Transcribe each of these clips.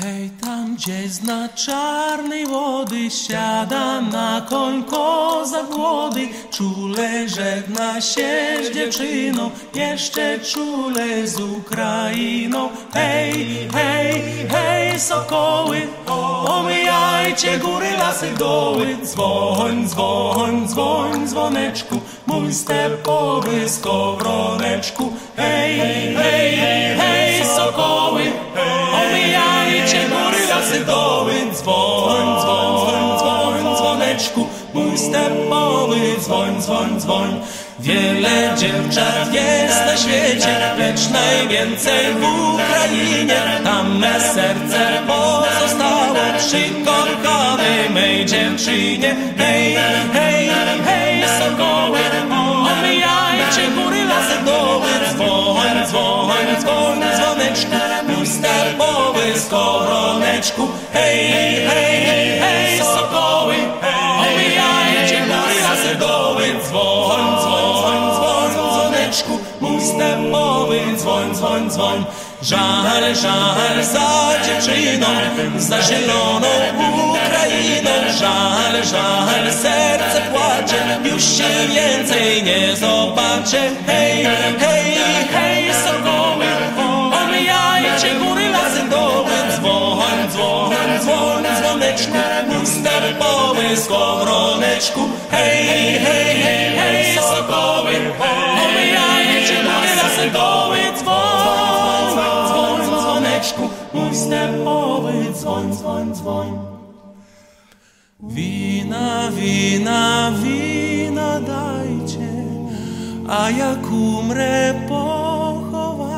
Hej, tam gdzieś na czarnej wody siada na koń kozak młody. Czule żegna się z dziewczyną, jeszcze czule z Ukrainą. Hej, hej, hej, sokoły, omijajcie góry, lasy, doły. Dzwoń, dzwoń, dzwoń, dzwoneczku, mój stepowy skowroneczku. Hej, hej, hej, sokoły, lasy, doły. Dzwoń, dzwoń, dzwoń, dzwoń, dzwoneczku, mój stepowy, dzwoń, dzwoń, dzwoń. Wiele dziewczat jest na świecie, lecz najwięcej w Ukrainie. Tam me serce pozostało przy kochanej mej dziewczynie. Hej, hej, stepowy skoroneczku. Hej, hej, hej, sokoły, omijajcie lasy, doły. Dzwoń, dzwoń, dzwoń, dzwoneczku, mój stepowy, dzwoń, dzwoń, dzwoń. Żal, żal za dziewczyną, za zieloną Ukrainą. Żal, żal, serce płacze, już się więcej nie zobaczę. Hej, hej, hej, dzwoń, dzwoń, dzwoneczku, mój stepowy skowroneczku. Hej, hej, hej, hej, sokoły, omijajcie góry, lasy, doły. Dzwoń, dzwoń, dzwoneczku, mój stepowy, dzwoń, dzwoń, dzwoń. Wina, wina, wina dajcie, a jak umrę pochowajcie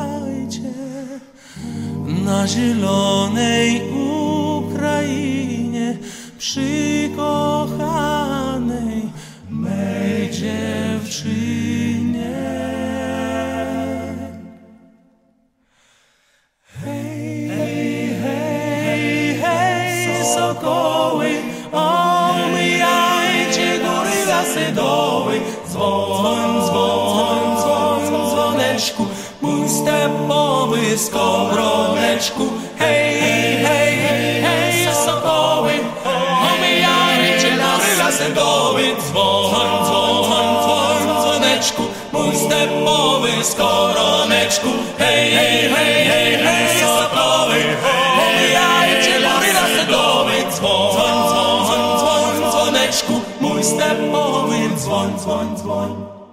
hej, sokoły, omijajcie góry, lasy, doły. Dzwoń, dzwoń, dzwoń, dzwoneczku, mój stepowy skowroneczku. Hej, hej, hej, sokoły, omijajcie góry, lasy, doły. Dzwoń, dzwoń, dzwoń, dzwoneczku, mój stepowy skoroneczku. Hej, hej, hej, hej, hej, Dzwoń, dzwoń, dzwoń, dzwoneczku, mój stepowy dzwoń, dzwoń, dzwoń.